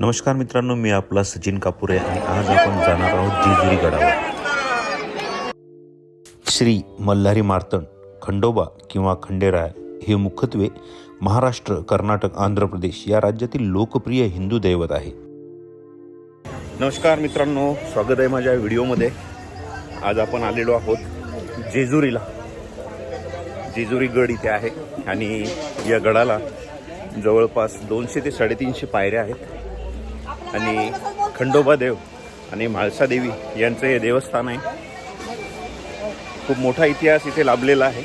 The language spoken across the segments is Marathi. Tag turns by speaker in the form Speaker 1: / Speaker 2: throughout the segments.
Speaker 1: नमस्कार मित्रांनो मी आपला सचिन कापुरे आणि आज आपण जाणार आहोत जेजुरी गडावर. श्री मल्हारी मार्तण खंडोबा किंवा खंडेराय हे मुख्यत्वे महाराष्ट्र कर्नाटक आंध्र प्रदेश या राज्यातील लोकप्रिय हिंदू दैवत आहे. नमस्कार मित्रांनो स्वागत आहे माझ्या व्हिडिओमध्ये. आज आपण आलेलो आहोत जेजुरीला. जेजुरी गड इथे आहे आणि या गडाला जवळपास दोनशे ते साडेतीनशे पायऱ्या आहेत. आणि खंडोबा देव आणि म्हाळसा देवी यांचं हे देवस्थान आहे. खूप मोठा इतिहास इथे लाभलेला आहे.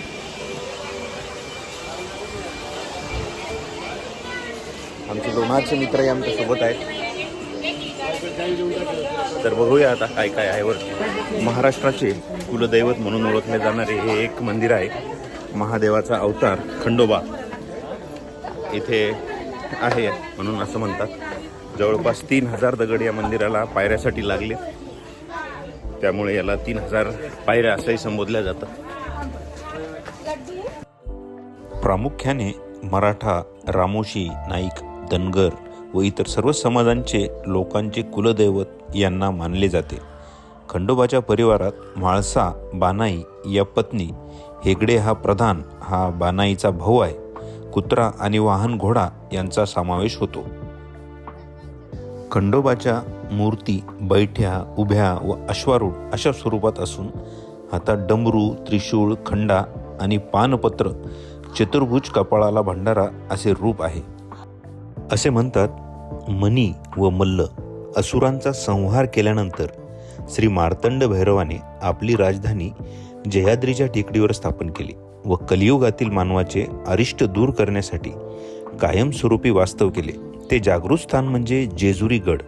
Speaker 1: आमचे लोणारचे मित्रही आमच्यासोबत आहेत. तर बघूया आता काय काय आहे वर महाराष्ट्राचे कुलदैवत म्हणून ओळखले जाणारे हे एक मंदिर आहे. महादेवाचा अवतार खंडोबा इथे आहे म्हणून असं म्हणतात. जवळपास तीन हजार दगड या मंदिराला पायऱ्यासाठी लागले. त्यामुळे याला तीन हजार पायऱ्या असंही संबोधल्या जातं प्रामुख्याने मराठा रामोशी नाईक धनगर व इतर सर्व समाजांचे लोकांचे कुलदैवत यांना मानले जाते. खंडोबाच्या परिवारात म्हाळसा बानाई या पत्नी हेगडे हा प्रधान हा बानाईचा भाऊ आहे. कुत्रा आणि वाहन घोडा यांचा समावेश होतो. खंडोबाच्या मूर्ती बैठ्या उभ्या व अश्वारूढ अशा स्वरूपात असून हातात डमरू त्रिशूळ खंडा आणि पानपत्र चतुर्भुज कपाळाला भंडारा असे रूप आहे. असे म्हणतात मनी व मल्ल असुरांचा संहार केल्यानंतर श्री मार्तंड भैरवाने आपली राजधानी जयाद्रीच्या टेकडीवर स्थापन केली व कलियुगातील मानवाचे अरिष्ट दूर करण्यासाठी कायमस्वरूपी वास्तव केले. ते जागृत स्थान म्हणजे जेजुरी गड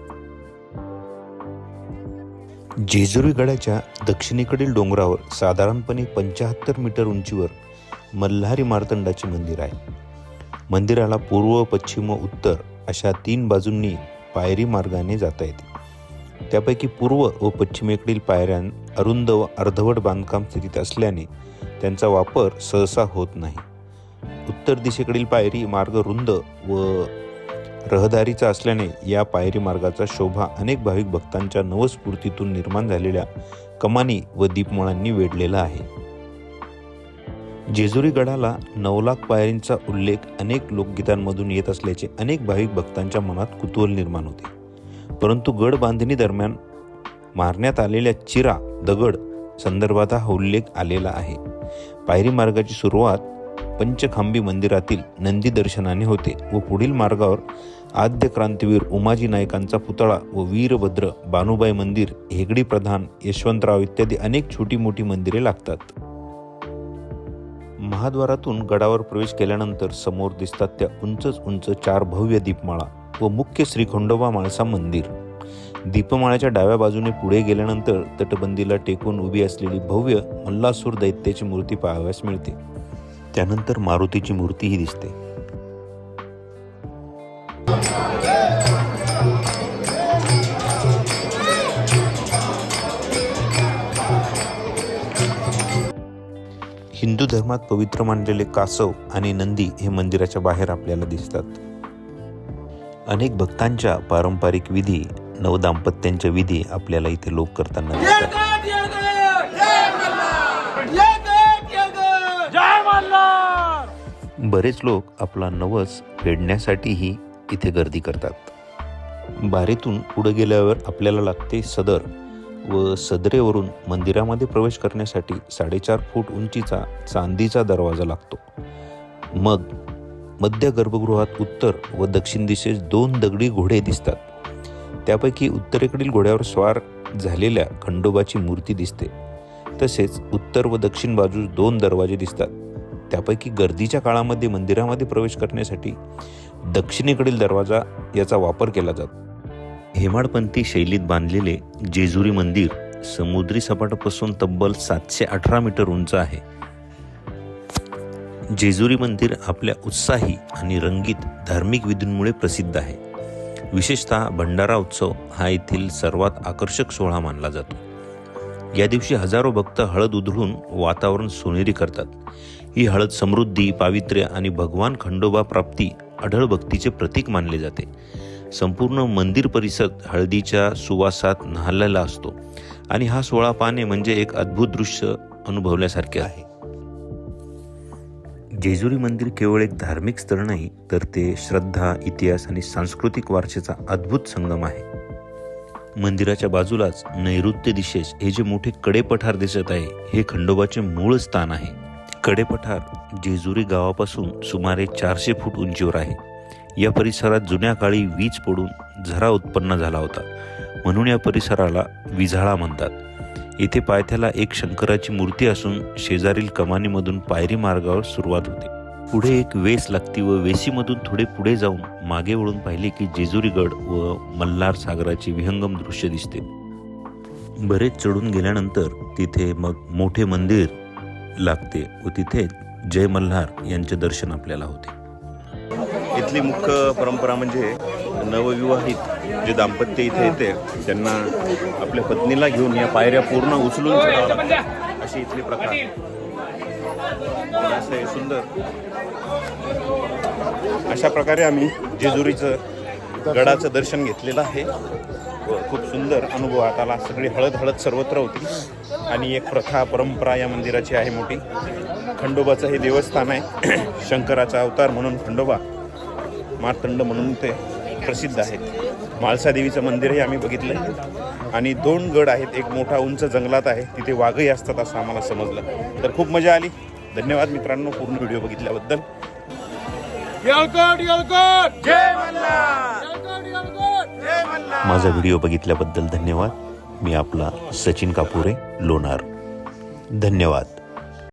Speaker 1: जेजुरी गडाच्या दक्षिणेकडील डोंगरावर साधारणपणे पंचाहत्तर मीटर उंचीवर मल्हारी मार्तंडाचे मंदिर आहे. मंदिराला पूर्व पश्चिम व उत्तर अशा तीन बाजूंनी पायरी मार्गाने जाता येते. त्यापैकी पूर्व व पश्चिमेकडील पायऱ्यां अरुंद व अर्धवट बांधकाम स्थितीत असल्याने त्यांचा वापर सहसा होत नाही. उत्तर दिशेकडील पायरी मार्ग रुंद व रहदारीचा असल्याने या पायरी मार्गाचा शोभा अनेक भाविक भक्तांच्या नवस्फूर्तीतून निर्माण झालेल्या कमानी व दीपमाळांनी वेढलेला आहे. जेजुरी गडाला नऊ लाख पायरींचा उल्लेख अनेक लोकगीतांमधून येत असल्याचे अनेक भाविक भक्तांच्या मनात कुतूहल निर्माण होते. परंतु गड बांधणी दरम्यान मारण्यात आलेल्या चिरा दगड संदर्भात हा उल्लेख आलेला आहे. पायरी मार्गाची सुरुवात पंचखांबी मंदिरातील नंदी दर्शनाने होते व पुढील मार्गावर आद्य क्रांतीवीर उमाजी नायकांचा पुतळा व वीरभद्र बानुबाई मंदिर हेगडी प्रधान यशवंतराव इत्यादी अनेक छोटी मोठी मंदिरे लागतात. महाद्वारातून गडावर प्रवेश केल्यानंतर समोर दिसतात त्या उंचच उंच चार भव्य दीपमाळा व मुख्य श्री खंडोबा माळसा मंदिर. दीपमाळ्याच्या डाव्या बाजूने पुढे गेल्यानंतर तटबंदीला टेकून उभी असलेली भव्य मल्लासूर दैत्याची मूर्ती पाहाव्यास मिळते. त्यानंतर मारुतीची मूर्तीही दिसते. हिंदू धर्मात पवित्र मानलेले कासव आणि नंदी हे मंदिराच्या बाहेर आपल्याला दिसतात. अनेक भक्तांच्या पारंपरिक विधी नवदाम्पत्यांच्या विधी आपल्याला इथे लोक करताना दिसतात. बरेच लोक आपला नवस फेडण्यासाठीही इथे गर्दी करतात. बारीतून पुढे गेल्यावर आपल्याला लागते सदर व सदरेवरून मंदिरामध्ये प्रवेश करण्यासाठी साडेचार फूट उंचीचा चांदीचा दरवाजा लागतो. मग मध्य गर्भगृहात उत्तर व दक्षिण दिशेस दोन दगडी घोडे दिसतात. त्यापैकी उत्तरेकडील घोड्यावर स्वार झालेल्या खंडोबाची मूर्ती दिसते. तसेच उत्तर व दक्षिण बाजूस दोन दरवाजे दिसतात. त्यापैकी गर्दीच्या काळामध्ये मंदिरामध्ये प्रवेश करण्यासाठी दक्षिणेकडील दरवाजा याचा वापर केला जातो. हेमाडपंथी शैलीत बांधलेले जेजुरी मंदिर समुद्री सपाटापासून तब्बल सातशे अठरा मीटर उंच आहे. जेजुरी मंदिर आपल्या उत्साही आणि रंगीत धार्मिक विधींमुळे प्रसिद्ध आहे. विशेषतः भंडारा उत्सव हा येथील सर्वात आकर्षक सोहळा मानला जातो. या दिवशी हजारो भक्त हळद उधळून वातावरण सोनेरी करतात. ही हळद समृद्धी पावित्र्य आणि भगवान खंडोबा प्राप्ती अढळ भक्तीचे प्रतीक मानले जाते. संपूर्ण मंदिर परिसर हळदीच्या सुवासात न्हाळलेला असतो आणि हा सोळा पाने म्हणजे एक अद्भुत दृश्य अनुभवल्यासारखे आहे. जेजुरी मंदिर केवळ एक धार्मिक स्थळ नाही तर ते श्रद्धा इतिहास आणि सांस्कृतिक वारसेचा अद्भुत संगम आहे. मंदिराच्या बाजूलाच नैऋत्य दिशेस हे जे मोठे कडे पठार दिसत आहे हे खंडोबाचे मूळ स्थान आहे. कडेपठार जेजुरी गावापासून सुमारे चारशे फूट उंचीवर आहे. या परिसरात जुन्या काळी वीज पडून झरा उत्पन्न झाला होता. म्हणून या परिसराला विझाळा म्हणतात. येथे पायथ्याला एक शंकराची मूर्ती असून शेजारील कमानीमधून पायरी मार्गावर सुरुवात होते. पुढे एक वेस लागती व वेसीमधून थोडे पुढे जाऊन मागे वळून पाहिले की जेजुरीगड व मल्हार सागराचे विहंगम दृश्य दिसते. बरेच चढून गेल्यानंतर तिथे मग मोठे मंदिर लागते व तिथे जय मल्हार यांचे दर्शन आपल्याला होते.
Speaker 2: इथली मुख्य परंपरा म्हणजे नवविवाहित जे दाम्पत्य इथे येते त्यांना आपल्या पत्नीला घेऊन या पायऱ्या पूर्ण उचलून चढावं अशी इथली प्रथा आहे. सुंदर. अशा प्रकारे आम्ही जेजुरीचं गडाचं दर्शन घेतलेलं आहे. खूप सुंदर अनुभव. आता आला सगळी हळद हळद सर्वत्र होती. आणि एक प्रथा परंपरा या मंदिराची आहे मोठी. खंडोबाचं हे देवस्थान आहे. शंकराचा अवतार म्हणून खंडोबा मार्तंड म्हणून ते प्रसिद्ध आहे माळसा देवीचं मंदिरही आम्ही बघितलं आणि दोन गड आहेत. एक मोठा उंच जंगलात आहे. तिथे वाघही असतात असं आम्हाला समजलं. तर खूप मजा आली. धन्यवाद मित्रांनो पूर्ण व्हिडिओ बघितल्याबद्दल.
Speaker 3: जय मल्हार!
Speaker 1: माझा व्हिडिओ बघितल्याबद्दल धन्यवाद. मी आपला सचिन कापुरे लोणार. धन्यवाद.